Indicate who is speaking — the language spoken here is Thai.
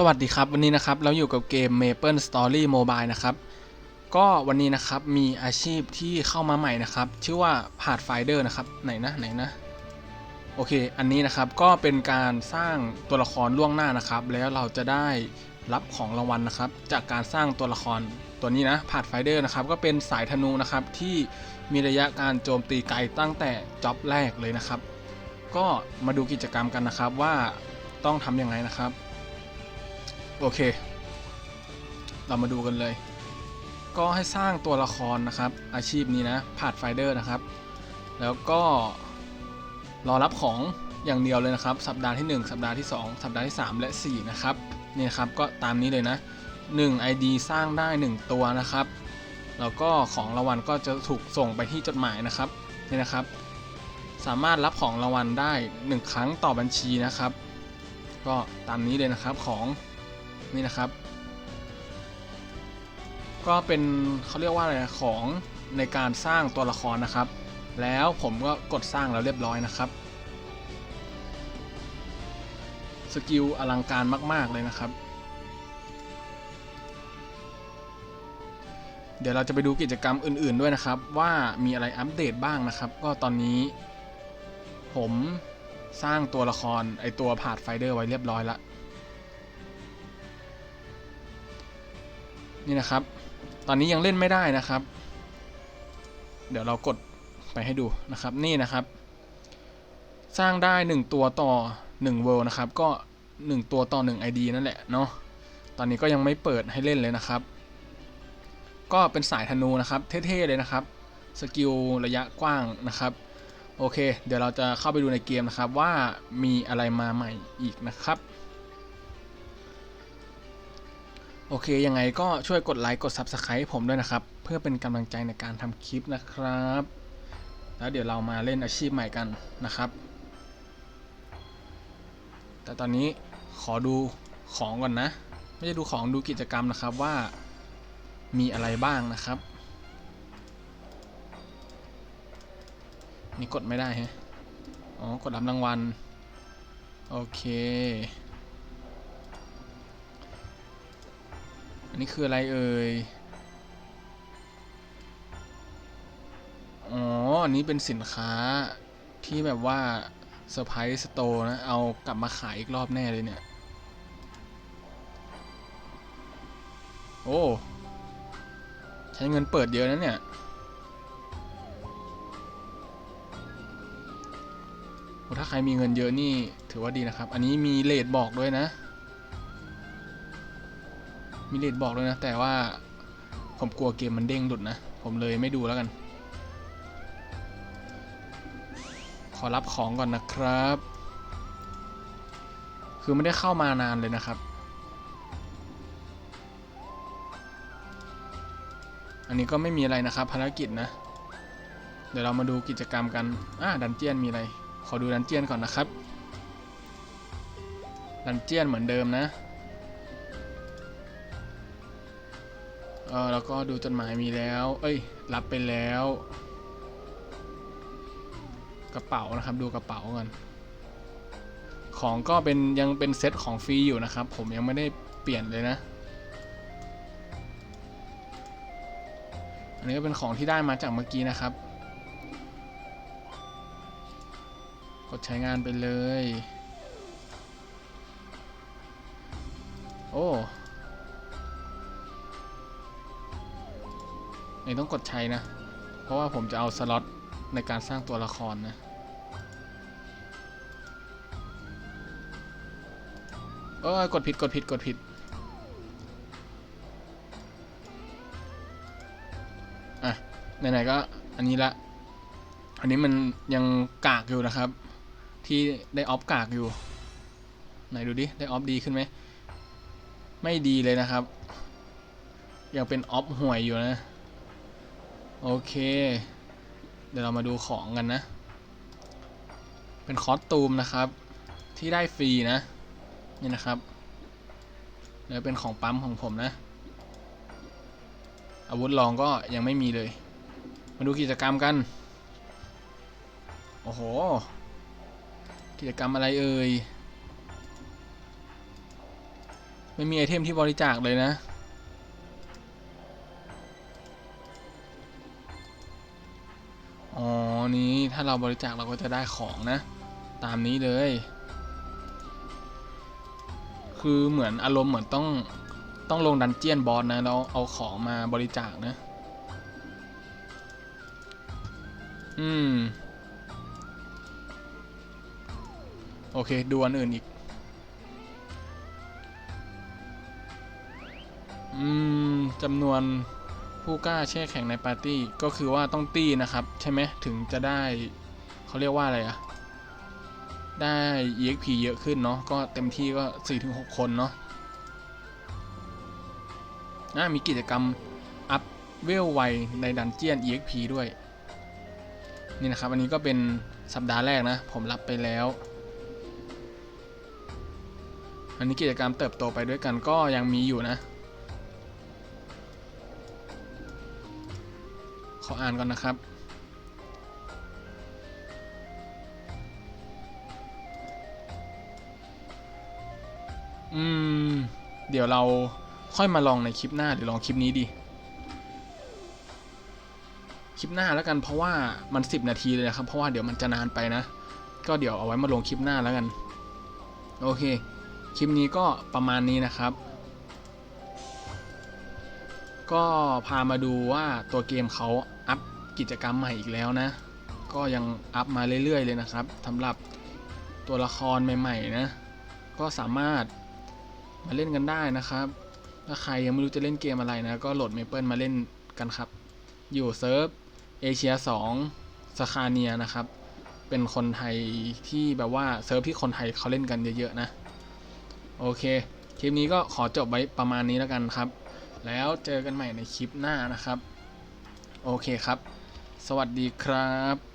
Speaker 1: สวัสดีครับ วันนี้นะครับเราอยู่กับเกม Maple Story Mobile นะครับ ก็วันนี้นะครับมีอาชีพที่เข้ามาใหม่นะครับ ชื่อว่า Pathfinder นะครับ ไหนนะไหนนะ โอเค อันนี้นะครับก็เป็นการสร้างตัวละครล่วงหน้านะครับ แล้วเราจะได้รับของรางวัลนะครับ จากการสร้างตัวละครตัวนี้นะ Pathfinder นะครับก็เป็นสายธนูนะครับที่มีระยะการโจมตีไกลตั้งแต่จ็อบแรกเลยนะครับ ก็มาดูกิจกรรมกันนะครับว่าต้องทำยังไงนะครับ โอเค เรามาดูกันเลย ก็ให้สร้างตัวละครนะครับ อาชีพนี้นะพาดไฟเดอร์นะครับ แล้วก็รอรับของอย่างเดียวเลยนะครับ สัปดาห์ที่ 1 สัปดาห์ที่ 2 สัปดาห์ที่ 3 และ 4 นะครับนี่ครับก็ตามนี้เลยนะ 1 ID สร้างได้ 1 ตัวนะครับ แล้วก็ของรางวัลก็จะถูกส่งไปที่จดหมายนะครับนี่นะครับ สามารถรับของรางวัลได้ 1 ครั้งต่อบัญชีนะครับ ก็ตามนี้เลยนะครับของ นี่นะครับ ก็เป็นเขาเรียกว่าอะไรนะของในการสร้างตัวละครนะครับ แล้วผมก็กดสร้างแล้วเรียบร้อยนะครับ สกิลอลังการมาก ๆ เลยนะครับ เดี๋ยวเราจะไปดูกิจกรรมอื่น ๆด้วยนะครับ ว่ามีอะไรอัปเดตบ้างนะครับ ก็ตอนนี้ผมสร้างตัวละครไอตัวผาดไฟเดอร์ไว้เรียบร้อยแล้ว นี่นะครับ ตอนนี้ยังเล่นไม่ได้นะครับ เดี๋ยวเรากดไปให้ดูนะครับ นี่นะครับ สร้างได้ 1 ตัวต่อ1 world นะครับ ก็ 1 ตัวต่อ 1 ID นั่นแหละเนาะ ตอนนี้ก็ยังไม่เปิดให้เล่นเลยนะครับ ก็เป็นสายธนูนะครับ เท่ๆเลยนะครับ สกิลระยะกว้างนะครับ โอเค เดี๋ยวเราจะเข้าไปดูในเกมนะครับว่ามีอะไรมาใหม่อีกนะครับ โอเค ยังไงก็ช่วยกดไลค์กด Subscribe ให้ผมด้วยนะครับ เพื่อเป็นกำลังใจในการทำคลิปนะครับ แล้วเดี๋ยวเรามาเล่นอาชีพใหม่กันนะครับ แต่ตอนนี้ขอดูของก่อนนะ ไม่ใช่ดูของดูกิจกรรมนะครับว่ามีอะไรบ้างนะครับ นี่กดไม่ได้ฮะอ๋อกดรับรางวัล โอเค นนี้คืออะไรเอ่ย อ๋อ อันนี้เป็นสินค้าที่แบบว่าเซอร์ไพรส์สโตร์นะ เอากลับมาขายอีกรอบแน่เลยเนี่ย โอ้ ใช้เงินเปิดเยอะนะเนี่ย ถ้าใครมีเงินเยอะนี่ถือว่าดีนะครับ อันนี้มีเลทบอกด้วยนะ มีเลทบอกด้วยนะ แต่ว่าผมกลัวเกมมันเด้งหลุดนะ ผมเลยไม่ดูแล้วกัน ขอรับของก่อนนะครับ คือไม่ได้เข้ามานานเลยนะครับ อันนี้ก็ไม่มีอะไรนะครับ ภารกิจนะ เดี๋ยวเรามาดูกิจกรรมกัน อ่าดันเจียนมีอะไร ขอดูดันเจียนก่อนนะครับ ดันเจียนเหมือนเดิมนะ เออแล้วก็ดูจดหมายมีแล้ว เอ้ย รับไปแล้ว กระเป๋านะครับ ดูกระเป๋าก่อน ของก็เป็นยังเป็นเซตของฟรีอยู่นะครับ ผมยังไม่ได้เปลี่ยนเลยนะ อันนี้ก็เป็นของที่ได้มาจากเมื่อกี้นะครับ กดใช้งานไปเลย โอ้ นี่ต้องกดใช้นะ เพราะว่าผมจะเอาสล็อตในการสร้างตัวละครนะเออกดผิดกดผิดกดผิด อะ ไหนๆก็อันนี้ละ อันนี้มันยังกากอยู่นะครับ ที่ได้ออฟกากอยู่ ไหนดูดิ ได้ออฟดีขึ้นไหม ไม่ดีเลยนะครับ ยังเป็นออฟห่วยอยู่นะ โอเค เดี๋ยวเรามาดูของกันนะ เป็นคอสตูมนะครับ ที่ได้ฟรีนะ นี่นะครับเดี๋ยวเป็นของปั๊มของผมนะ อาวุธลองก็ยังไม่มีเลย มาดูกิจกรรมกัน โอ้โห กิจกรรมอะไรเอ่ย ไม่มีไอเทมที่บริจาคเลยนะ นี้ถ้าเราบริจาคเราก็จะได้ของนะ ตามนี้เลย คือเหมือนอารมณ์เหมือนต้องต้องลงดันเจียนบอสนะแล้วเอาของมาบริจาคนะ อืม โอเค ดูอันอื่นอีก อืมจำนวน ผู้กล้าแช่แข็งในปาร์ตี้ก็คือว่าต้องตี้นะครับ ใช่ไหมถึงจะได้เขาเรียกว่าอะไรอะได้ EXP เยอะขึ้นเนาะก็เต็มที่ก็ 4-6 คนเนาะอะมีกิจกรรม อัพเวลไวในดันเจียน EXP ด้วย นี่นะครับ อันนี้ก็เป็นสัปดาห์แรกนะ ผมรับไปแล้ว อันนี้กิจกรรมเติบโตไปด้วยกันก็ยังมีอยู่นะ ออ่านก่อนนะครับ อืม เดี๋ยวเราค่อยมาลองในคลิปหน้าหรือลองคลิปนี้ดี คลิปหน้าแล้วกันเพราะว่ามัน 10 นาทีเลยนะครับ เพราะว่าเดี๋ยวมันจะนานไปนะ ก็เดี๋ยวเอาไว้มาลงคลิปหน้าแล้วกัน โอเค คลิปนี้ก็ประมาณนี้นะครับก็พามาดูว่าตัวเกมเขา กิจกรรมใหม่อีกแล้วนะ ก็ยังอัพมาเรื่อยๆเลยนะครับสำหรับตัวละครใหม่ๆนะ ก็สามารถมาเล่นกันได้นะครับ ถ้าใครยังไม่รู้จะเล่นเกมอะไรนะ ก็โหลดเมเปิลมาเล่นกันครับ อยู่เซิร์ฟเอเชีย2สคาเนียนะครับ เป็นคนไทยที่แบบว่าเซิร์ฟที่คนไทยเขาเล่นกันเยอะๆนะ โอเค คลิปนี้ก็ขอจบไว้ประมาณนี้แล้วกันครับ แล้วเจอกันใหม่ในคลิปหน้านะครับ โอเคครับ สวัสดีครับ